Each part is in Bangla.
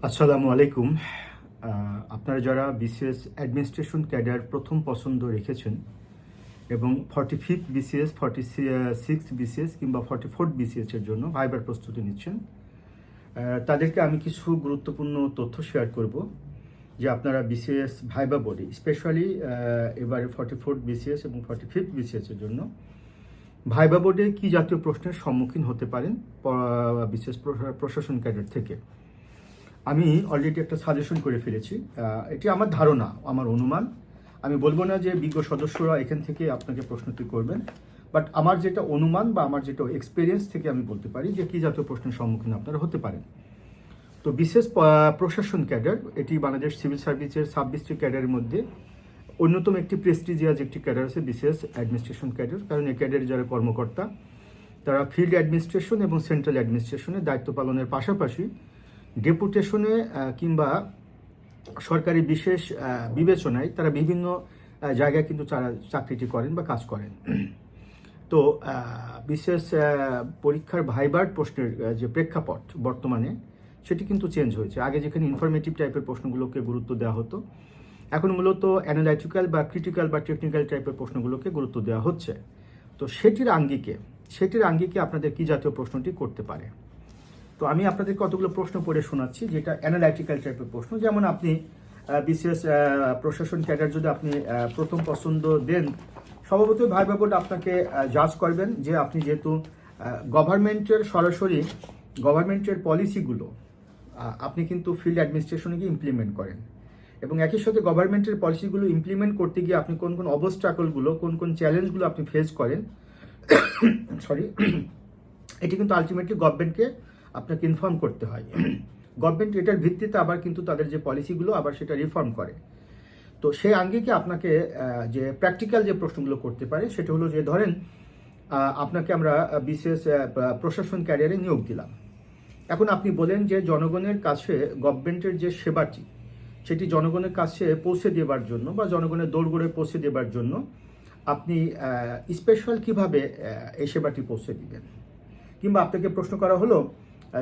আসসালামু আলাইকুম। আপনারা যারা বিসিএস অ্যাডমিনিস্ট্রেশন ক্যাডার প্রথম পছন্দ রেখেছেন এবং forty fifth BCS forty six BCS কিংবা ফর্টি ফোর্থ বিসিএস এর জন্য ভাইবার প্রস্তুতি নিচ্ছেন তাদেরকে আমি কিছু গুরুত্বপূর্ণ তথ্য শেয়ার করব যে আপনারা বিসিএস ভাইবা বোর্ডে স্পেশালি এবারে ফর্টি ফোর্থ বিসিএস এবং ফর্টি ফিফথ বিসিএসের জন্য ভাইবা বোর্ডে কি জাতীয় প্রশ্নের সম্মুখীন হতে পারেন বিশেষ প্রশা- প্রশাসন ক্যাডার থেকে? আমি অলরেডি একটা সাজেশন করে ফেলেছি। এটি আমার ধারণা, আমার অনুমান। আমি বলব না যে বিজ্ঞ সদস্যরা এখান থেকে আপনাকে প্রশ্নটি করবেন বাট আমার যেটা অনুমান বা আমার যেটা এক্সপিরিয়েন্স থেকে আমি বলতে পারি যে কি জাতীয় প্রশ্নের সম্মুখীন আপনারা হতে পারেন। তো বিশেষ প্রশাসন ক্যাডার, এটি বাংলাদেশ সিভিল সার্ভিসের ডিস্ট্রিক্ট ক্যাডারের মধ্যে অন্যতম একটি প্রেস্টিজিয়াস একটি ক্যাডার আছে, বিশেষ অ্যাডমিনিস্ট্রেশন ক্যাডার। কারণ এই ক্যাডারের যারা কর্মকর্তা, তারা ফিল্ড অ্যাডমিনিস্ট্রেশন এবং সেন্ট্রাল অ্যাডমিনিস্ট্রেশনে দায়িত্ব পালনের পাশাপাশি ডেপুটেশনে কিংবা সরকারি বিশেষ বিবেচনায় তারা বিভিন্ন জায়গায় কিন্তু তারা চাকরিটি করেন বা কাজ করেন। তো বিশেষ পরীক্ষার ভাইবার প্রশ্নের যে প্রেক্ষাপট বর্তমানে, সেটি কিন্তু চেঞ্জ হয়েছে। আগে যেখানে ইনফরমেটিভ টাইপের প্রশ্নগুলোকে গুরুত্ব দেওয়া হতো, এখন মূলত অ্যানালাইটিক্যাল বা ক্রিটিক্যাল বা টেকনিক্যাল টাইপের প্রশ্নগুলোকে গুরুত্ব দেওয়া হচ্ছে। তো সেটির আঙ্গিকে সেটির আঙ্গিকে আপনাদের কি জাতীয় প্রশ্নটি করতে পারে? তো আমি আপনাদের কতগুলো প্রশ্ন পড়ে শোনাচ্ছি, যেটা অ্যানালাইটিক্যাল টাইপের প্রশ্ন। যেমন আপনি বিশেষ প্রশাসন ক্যাডার যদি আপনি প্রথম পছন্দ দেন, স্বভাবতই ভাইবা বোর্ড আপনাকে জাজ করবেন যে আপনি যেহেতু গভর্নমেন্টের সরাসরি গভর্নমেন্টের পলিসিগুলো আপনি কিন্তু ফিল্ড অ্যাডমিনিস্ট্রেশনে গিয়ে ইমপ্লিমেন্ট করেন। এবং একই সাথে গভর্নমেন্টের পলিসিগুলো ইমপ্লিমেন্ট করতে গিয়ে আপনি কোন কোন অবস্ট্রাকলগুলো কোন কোন চ্যালেঞ্জগুলো আপনি ফেস করেন সরি এটি কিন্তু আলটিমেটলি গভর্নমেন্টকে আপনাকে ইনফর্ম করতে হয়। গভর্নমেন্ট এটার ভিত্তিতে আবার কিন্তু তাদের যে পলিসিগুলো আবার সেটা রিফর্ম করে। তো সেই আঙ্গিকে আপনাকে যে প্র্যাকটিক্যাল যে প্রশ্নগুলো করতে পারে, সেটা হলো যে ধরেন আপনাকে আমরা বিশেষ প্রশাসন ক্যারিয়ারে নিয়োগ দিলাম। এখন আপনি বলেন যে জনগণের কাছে গভর্নমেন্টের যে সেবাটি, সেটি জনগণের কাছে পৌঁছে দেবার জন্য বা জনগণের দৌড়গড়ে পৌঁছে দেবার জন্য আপনি স্পেশাল কীভাবে এই সেবাটি পৌঁছে দিবেন? কিংবা আপনাকে প্রশ্ন করা হলো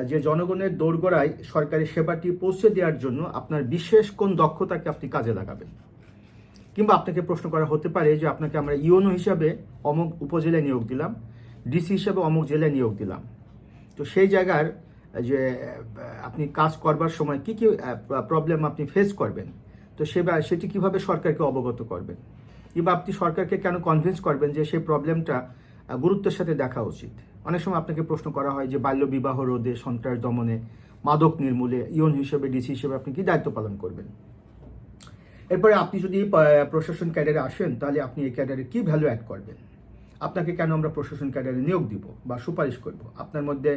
যে জনগণের দোরগোড়ায় সরকারি সেবাটি পৌঁছে দেওয়ার জন্য আপনার বিশেষ কোন দক্ষতাকে আপনি কাজে লাগাবেন? কিংবা আপনাকে প্রশ্ন করা হতে পারে যে আপনাকে আমরা ইওনো হিসাবে অমুক উপজেলায় নিয়োগ দিলাম, ডিসি হিসাবে অমুক জেলায় নিয়োগ দিলাম। তো সেই জায়গার যে আপনি কাজ করবার সময় কি কি প্রবলেম আপনি ফেস করবেন, তো সে সেটি কীভাবে সরকারকে অবগত করবেন? কিংবা আপনি সরকারকে কেন কনভিন্স করবেন যে সেই প্রবলেমটা গুরুত্বের সাথে দেখা উচিত? অনেক সময় আপনাকে প্রশ্ন করা হয় যে বাল্য বিবাহ রোধে সন্ত্রাস দমনে মাদক নির্মূলে ইয়ন হিসেবে ডিসি হিসেবে আপনি কি দায়িত্ব পালন করবেন? এরপরে আপনি যদি প্রশাসন ক্যাডারে আসেন, তাহলে আপনি এই ক্যাডারে কি ভ্যালু অ্যাড করবেন? আপনাকে কেন আমরা প্রশাসন ক্যাডারে নিয়োগ দিব বা সুপারিশ করব? আপনার মধ্যে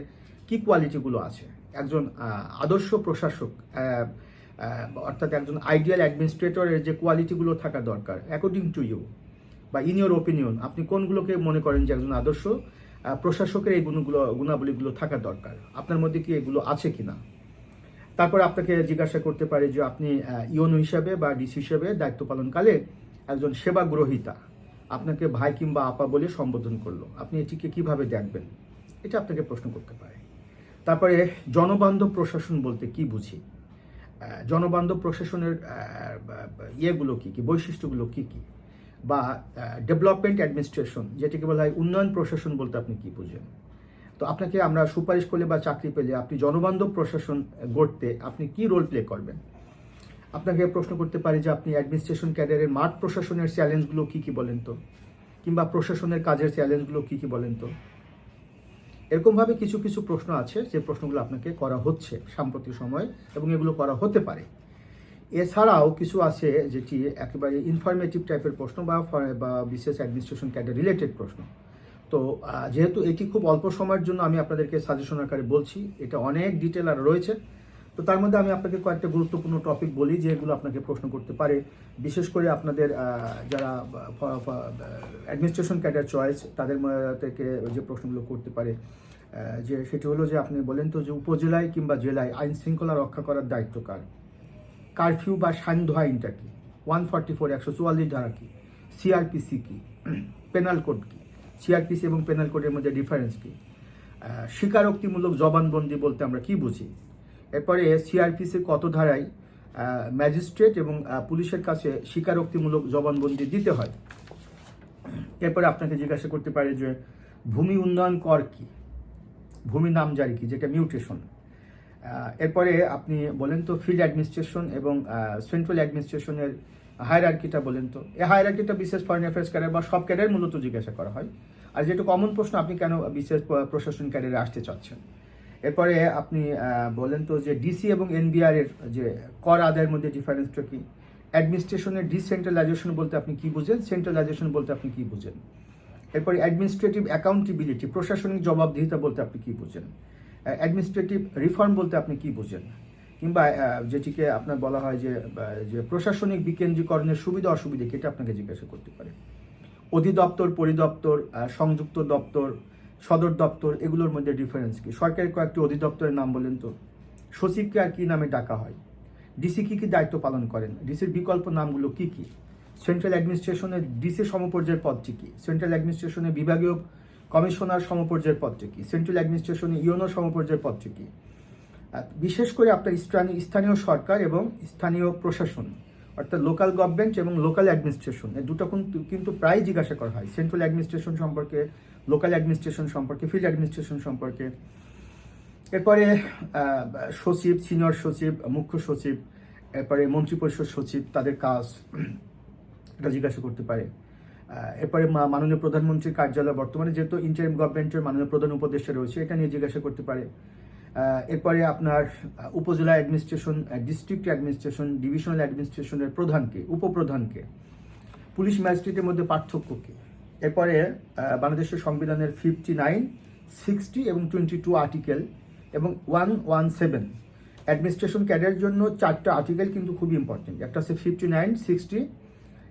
কি কোয়ালিটিগুলো আছে? একজন আদর্শ প্রশাসক অর্থাৎ একজন আইডিয়াল অ্যাডমিনিস্ট্রেটরের যে কোয়ালিটিগুলো থাকা দরকার অ্যাকর্ডিং টু ইউ বা ইন ইউর ওপিনিয়ন আপনি কোনগুলোকে মনে করেন যে একজন আদর্শ প্রশাসকের এই গুণগুলো, গুণাবলীগুলো থাকা দরকার। আপনার মধ্যে কি এগুলো আছে কি না তারপর আপনাকে জিজ্ঞাসা করতে পারে যে আপনি ইওনো হিসাবে বা ডিসি হিসাবে দায়িত্ব পালনকালে একজন সেবা গ্রহীতা আপনাকে ভাই কিংবা আপা বলে সম্বোধন করল। আপনি এটিকে কীভাবে দেখবেন? এটা আপনাকে প্রশ্ন করতে পারে। তারপরে জনবান্ধব প্রশাসন বলতে কি বুঝি? জনবান্ধব প্রশাসনের ইয়েগুলো কি কি? বৈশিষ্ট্যগুলো কি কি? বা ডেভেলপমেন্ট অ্যাডমিনিস্ট্রেশন যেটিকে বলা হয় উন্নয়ন প্রশাসন বলতে আপনি কি বুঝেন? তো আপনাকে আমরা সুপারিশ করলে বা চাকরি পেলে আপনি জনবান্ধব প্রশাসন গড়তে আপনি কি রোল প্লে করবেন? আপনাকে প্রশ্ন করতে পারি যে আপনি অ্যাডমিনিস্ট্রেশন ক্যাডারের মাঠ প্রশাসনের চ্যালেঞ্জগুলো কি কি বলেন তো? কিংবা প্রশাসনের কাজের চ্যালেঞ্জগুলো কি কি বলেন তো? এরকমভাবে কিছু কিছু প্রশ্ন আছে, যে প্রশ্নগুলো আপনাকে করা হচ্ছে সাম্প্রতিক সময় এবং এগুলো করা হতে পারে। এছাড়াও কিছু আছে যেটি একেবারে ইনফরমেটিভ টাইপের প্রশ্ন বা বিশেষ অ্যাডমিনিস্ট্রেশন ক্যাডার রিলেটেড প্রশ্ন। তো যেহেতু এটি খুব অল্প সময়ের জন্য আমি আপনাদেরকে সাজেশন আকারে বলছি, এটা অনেক ডিটেল আর রয়েছে। তো তার মধ্যে আমি আপনাকে কয়েকটা গুরুত্বপূর্ণ টপিক বলি যেগুলো আপনাকে প্রশ্ন করতে পারে। বিশেষ করে আপনাদের যারা অ্যাডমিনিস্ট্রেশন ক্যাডার চয়েস তাদের থেকে যে প্রশ্নগুলো করতে পারে যে সেটি হলো যে আপনি বলেন তো যে উপজেলায় কিংবা জেলায় আইন শৃঙ্খলা রক্ষা করার দায়িত্ব কার? কারফিউ বা সান্ধ্য আইনটা কি? ওয়ান ফর্টি ফোর একশো চুয়াল্লিশ ধারা কি? সিআরপিসি কি? পেনাল কোড কি? সিআরপিসি এবং পেনাল কোডের মধ্যে ডিফারেন্স কি? স্বীকারোক্তিমূলক জবানবন্দি বলতে আমরা কি বুঝি? এরপরে সিআরপিসির কত ধারায় ম্যাজিস্ট্রেট এবং পুলিশের কাছে স্বীকারোক্তিমূলক জবানবন্দি দিতে হয়? এরপরে আপনাকে জিজ্ঞাসা করতে পারে যে, ভূমি উন্নয়ন কর কি? ভূমি নাম নামজারি কি? যেটা মিউটেশন এরপরে আপনি বলেন তো ফিল্ড অ্যাডমিনিস্ট্রেশন এবং সেন্ট্রাল অ্যাডমিনিস্ট্রেশনের হায়ারার্কিটা বলেন তো। এই হায়ারার্কিটা বিশেষ ফরেন অ্যাফেয়ার্স ক্যারিয়ার বা সব ক্যারিয়ার মূলত জিজ্ঞাসা করা হয়। আর যেটা কমন প্রশ্ন, আপনি কেন বিশেষ প্রশাসন ক্যারিয়ারে আসতে চাচ্ছেন? এরপরে আপনি বলেন তো যে ডিসি এবং এনবিআর এর যে কর আদায়ের মধ্যে ডিফারেন্সটা কি? অ্যাডমিনিস্ট্রেশনের ডিসেন্ট্রালাইজেশন বলতে আপনি কি বুঝেন? সেন্ট্রালাইজেশন বলতে আপনি কি বুঝেন? এরপরে অ্যাডমিনিস্ট্রেটিভ অ্যাকাউন্টেবিলিটি প্রশাসনিক জবাবদিহিতা বলতে আপনি কি বুঝেন? অ্যাডমিনিস্ট্রেটিভ রিফর্ম বলতে আপনি কি বুঝেন? কিংবা যেটিকে আপনার বলা হয় যে যে প্রশাসনিক বিকেন্দ্রীকরণের সুবিধা অসুবিধা এটা আপনাকে জিজ্ঞাসা করতে পারে। অধিদপ্তর, পরিদপ্তর সংযুক্ত দপ্তর, সদর দপ্তর, এগুলোর মধ্যে ডিফারেন্স কি? সরকারের কয়েকটি অধিদপ্তরের নাম বলেন তো। সচিবকে আর কী নামে ডাকা হয়? ডিসি কী কী দায়িত্ব পালন করেন? ডিসির বিকল্প নামগুলো কি কি? সেন্ট্রাল অ্যাডমিনিস্ট্রেশনের ডিসি সমপর্যায়ের পদটি কী? সেন্ট্রাল অ্যাডমিনিস্ট্রেশনের বিভাগীয় কমিশনার সমপর্যায়ের পদটি কি সেন্ট্রাল অ্যাডমিনিস্ট্রেশনে ইউনো সমপর্যায়ের পদটি কি বিশেষ করে আপনার স্থানীয় স্থানীয় সরকার এবং স্থানীয় প্রশাসন, অর্থাৎ লোকাল গভর্নমেন্ট এবং লোকাল অ্যাডমিনিস্ট্রেশন, এই দুটো কিন্তু প্রায় জিজ্ঞাসা করা হয়। সেন্ট্রাল অ্যাডমিনিস্ট্রেশন সম্পর্কে, লোকাল অ্যাডমিনিস্ট্রেশন সম্পর্কে, ফিল্ড অ্যাডমিনিস্ট্রেশন সম্পর্কে। এরপরে সচিব, সিনিয়র সচিব, মুখ্য সচিব, এরপরে মন্ত্রিপরিষদ সচিব, তাদের কাজ, এটা জিজ্ঞাসা করতে পারে। এরপরে মাননীয় প্রধানমন্ত্রীর কার্যালয় বর্তমানে যেহেতু ইন্টারিম গভর্নমেন্টের মাননীয় প্রধান উপদেষ্টা রয়েছে, এটা নিয়ে জিজ্ঞাসা করতে পারে। এরপরে আপনার উপজেলা অ্যাডমিনিস্ট্রেশন ডিস্ট্রিক্ট অ্যাডমিনিস্ট্রেশন ডিভিশনাল অ্যাডমিনিস্ট্রেশনের প্রধানকে, উপপ্রধানকে, পুলিশ ম্যাজিস্ট্রেটের মধ্যে পার্থক্য কি এরপরে বাংলাদেশের সংবিধানের ফিফটি নাইন সিক্সটি এবং টোয়েন্টি টু আর্টিকেল এবং ওয়ান ওয়ান সেভেন অ্যাডমিনিস্ট্রেশন ক্যাডারের জন্য চারটা আর্টিকেল কিন্তু খুবই ইম্পর্টেন্ট একটা হচ্ছে ফিফটি নাইন সিক্সটি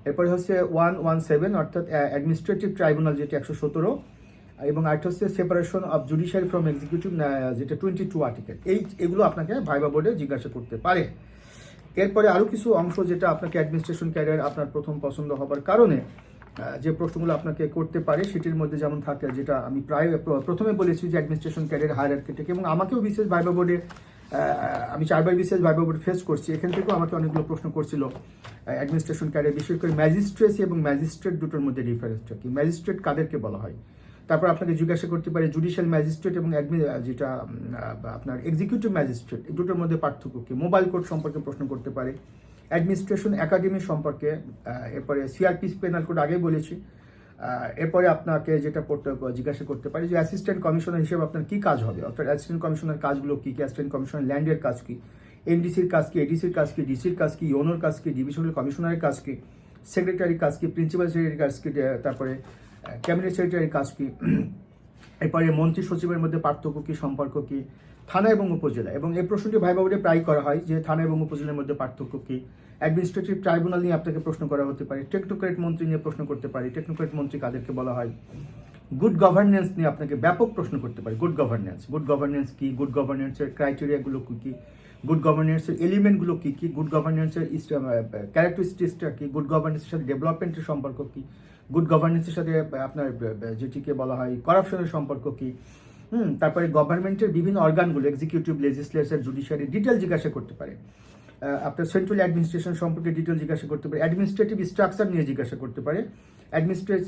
এরপরে হচ্ছে ওয়ান ওয়ান সেভেন অর্থাৎ অ্যাডমিনিস্ট্রেটিভ ট্রাইব্যুনাল যেটি একশো সতেরো, এবং আরেকটা হচ্ছে separation of judiciary from executive যেটা টোয়েন্টি টু আর্টিকেল এই এগুলো আপনাকে ভাইবা বোর্ডে জিজ্ঞাসা করতে পারে। এরপরে আরও কিছু অংশ যেটা আপনাকে অ্যাডমিনিস্ট্রেশন ক্যারিয়ার আপনার প্রথম পছন্দ হবার কারণে যে প্রশ্নগুলো আপনাকে করতে পারে, সেটির মধ্যে যেমন থাকে, যেটা আমি প্রায় প্রথমে বলেছি যে অ্যাডমিনিস্ট্রেশন ক্যারিয়ার হায়ার এবং আমাকেও বিশেষ ভাইবা বোর্ডে আমি চারবার বিশেষ ভাইবা ফেস করছি। এখান থেকেও আমাকে অনেকগুলো প্রশ্ন করছিল। অ্যাডমিনিস্ট্রেশন ক্যারিয়ার বিশেষ করে ম্যাজিস্ট্রেসি এবং ম্যাজিস্ট্রেট দুটোর মধ্যে ডিফারেন্সটা কি? ম্যাজিস্ট্রেট কাদেরকে বলা হয়? তারপর আপনাকে জিজ্ঞাসা করতে পারে জুডিশিয়াল ম্যাজিস্ট্রেট এবং যেটা আপনার এক্সিকিউটিভ ম্যাজিস্ট্রেট এই দুটোর মধ্যে পার্থক্য কি? মোবাইল কোড সম্পর্কে প্রশ্ন করতে পারে। অ্যাডমিনিস্ট্রেশন একাডেমি সম্পর্কে এরপরে সিআরপি পেনাল কোড আগেই বলেছি। এরপরে আপনাকে যেটা পড়তে জিজ্ঞাসা করতে পারি যে অ্যাসিস্ট্যান্ট কমিশনার হিসেবে আপনার কি কাজ হবে? অর্থাৎ অ্যাসিস্ট্যান্ট কমিশনার কাজগুলো কি কি? অ্যাসিস্ট্যান্ট কমিশনার ল্যান্ডের কাজ কি? এনডিসির কাজ কি? এডিসির কাজ কি? ডিসির কাজ কি? ইওনোর কাজ কি? ডিভিশনাল কমিশনারের কাজ কি? সেক্রেটারি কাজ কি? প্রিন্সিপাল সেক্রেটারি কাজ কি? তারপরে ক্যাবিনেট সেক্রেটারির কাজ কি? এরপরে মন্ত্রী সচিবের মধ্যে পার্থক্য কি? সম্পর্ক কি? থানা এবং উপজেলা। এবং এই প্রশ্নটি ভাই বাবুরে প্রায় করা হয় যে থানা এবং উপজেলার মধ্যে পার্থক্য কি। অ্যাডমিনিস্ট্রেটিভ ট্রাইব্যুনাল নিয়ে আপনাকে প্রশ্ন করা হতে পারে টেকনোক্রেট মন্ত্রী নিয়ে প্রশ্ন করতে পারে টেকনোক্রেট মন্ত্রী কাদেরকে বলা হয়। গুড গভর্নেন্স নিয়ে আপনাকে ব্যাপক প্রশ্ন করতে পারে গুড গভর্নেন্স গুড গভর্নেন্স কি? গুড গভর্নেন্সের ক্রাইটেরিয়াগুলো কী কী? গুড গভর্নেন্সের এলিমেন্টগুলো কী কী? গুড গভর্নেন্সের ক্যারেক্টারিস্টিক্সটা কী? গুড গভর্নেন্সের সাথে ডেভেলপমেন্টের সম্পর্ক কী? গুড গভর্নেন্সের সাথে আপনার যেটিকে বলা হয় করাপশনের সম্পর্ক কি? হুম, তারপরে গভর্নমেন্টের বিভিন্ন অর্গানগুলো এক্সিকিউটিভ লেজিসলেচার জুডিশিয়ারি ডিটেল জিজ্ঞাসা করতে পারে। আপনার সেন্ট্রাল অ্যাডমিনিস্ট্রেশন সম্পর্কে ডিটেল জিজ্ঞাসা করতে পারে। অ্যাডমিনিস্ট্রেটিভ স্ট্রাকচার নিয়ে জিজ্ঞাসা করতে পারে। অ্যাডমিনিস্ট্রেট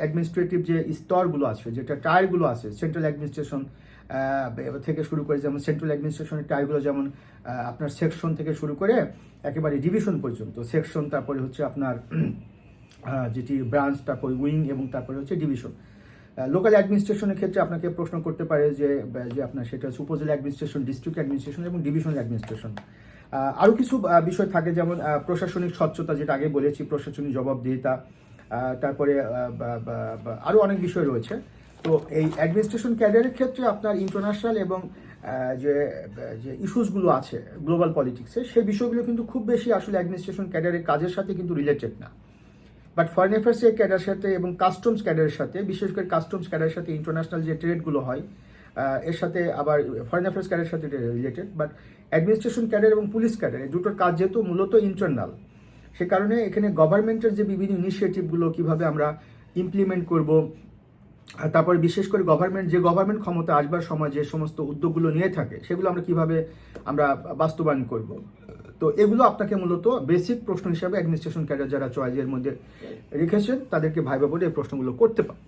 অ্যাডমিনিস্ট্রেটিভ যে স্তরগুলো আছে, যেটা টায়ারগুলো আছে সেন্ট্রাল অ্যাডমিনিস্ট্রেশন থেকে শুরু করে যেমন সেন্ট্রাল অ্যাডমিনিস্ট্রেশনের টায়ারগুলো যেমন আপনার সেকশন থেকে শুরু করে একেবারে ডিভিশন পর্যন্ত। সেকশন তারপরে হচ্ছে আপনার যেটি ব্রাঞ্চ তারপরে উইং এবং তারপরে হচ্ছে ডিভিশন লোকাল অ্যাডমিনিস্ট্রেশনের ক্ষেত্রে আপনাকে প্রশ্ন করতে পারে যে যে আপনার সেটা হচ্ছে উপজেলা অ্যাডমিনিস্ট্রেশন ডিস্ট্রিক্ট অ্যাডমিনিস্ট্রেশন এবং ডিভিশনাল অ্যাডমিনিস্ট্রেশন আরও কিছু বিষয় থাকে যেমন প্রশাসনিক স্বচ্ছতা যেটা আগে বলেছি, প্রশাসনিক জবাবদিহিতা তারপরে আরও অনেক বিষয় রয়েছে। তো এই অ্যাডমিনিস্ট্রেশন ক্যারিয়ারের ক্ষেত্রে আপনার ইন্টারন্যাশনাল এবং যে যে ইস্যুসগুলো আছে গ্লোবাল পলিটিক্সে সেই বিষয়গুলো কিন্তু খুব বেশি আসলে অ্যাডমিনিস্ট্রেশন ক্যারিয়ারের কাজের সাথে কিন্তু রিলেটেড না। বাট ফরেন অ্যাফেয়ার্সের ক্যাডার সাথে এবং কাস্টমস ক্যাডারের সাথে, বিশেষ করে কাস্টমস ক্যাডারের সাথে ইন্টারন্যাশনাল যে ট্রেডগুলো হয় এর সাথে আবার ফরেন অ্যাফেয়ার্স ক্যাডারের সাথে রিলেটেড বাট অ্যাডমিনিস্ট্রেশন ক্যাডার এবং পুলিশ ক্যাডার এই দুটোর কাজ যেহেতু মূলত ইন্টারনাল সে কারণে এখানে গভর্নমেন্টের যে বিভিন্ন ইনিশিয়েটিভগুলো কীভাবে আমরা ইমপ্লিমেন্ট করব তারপরে বিশেষ করে গভর্নমেন্ট যে গভর্নমেন্ট ক্ষমতা আসবার সময় যে সমস্ত উদ্যোগগুলো নিয়ে থাকে, সেগুলো আমরা কীভাবে আমরা বাস্তবায়ন করব। তো এগুলো আপনাকে মূলত বেসিক প্রশ্ন হিসাবে অ্যাডমিনিস্ট্রেশন ক্যাডার যারা চয়েসের মধ্যে রেখেছেন, তাদেরকে ভাইবা বলে এই প্রশ্নগুলো করতে পারে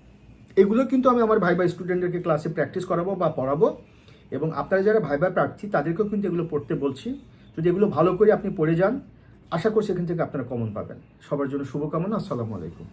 এগুলো কিন্তু আমি আমার ভাইবা স্টুডেন্টদেরকে ক্লাসে প্র্যাকটিস করাবো বা পড়াবো এবং আপনারা যারা ভাইবা প্রার্থী, তাদেরকেও কিন্তু এগুলো পড়তে বলছি। যদি এগুলো ভালো করে আপনি পড়ে যান, আশা করছি এখান থেকে আপনারা কমন পাবেন। সবার জন্য শুভকামনা, আসসালামু আলাইকুম।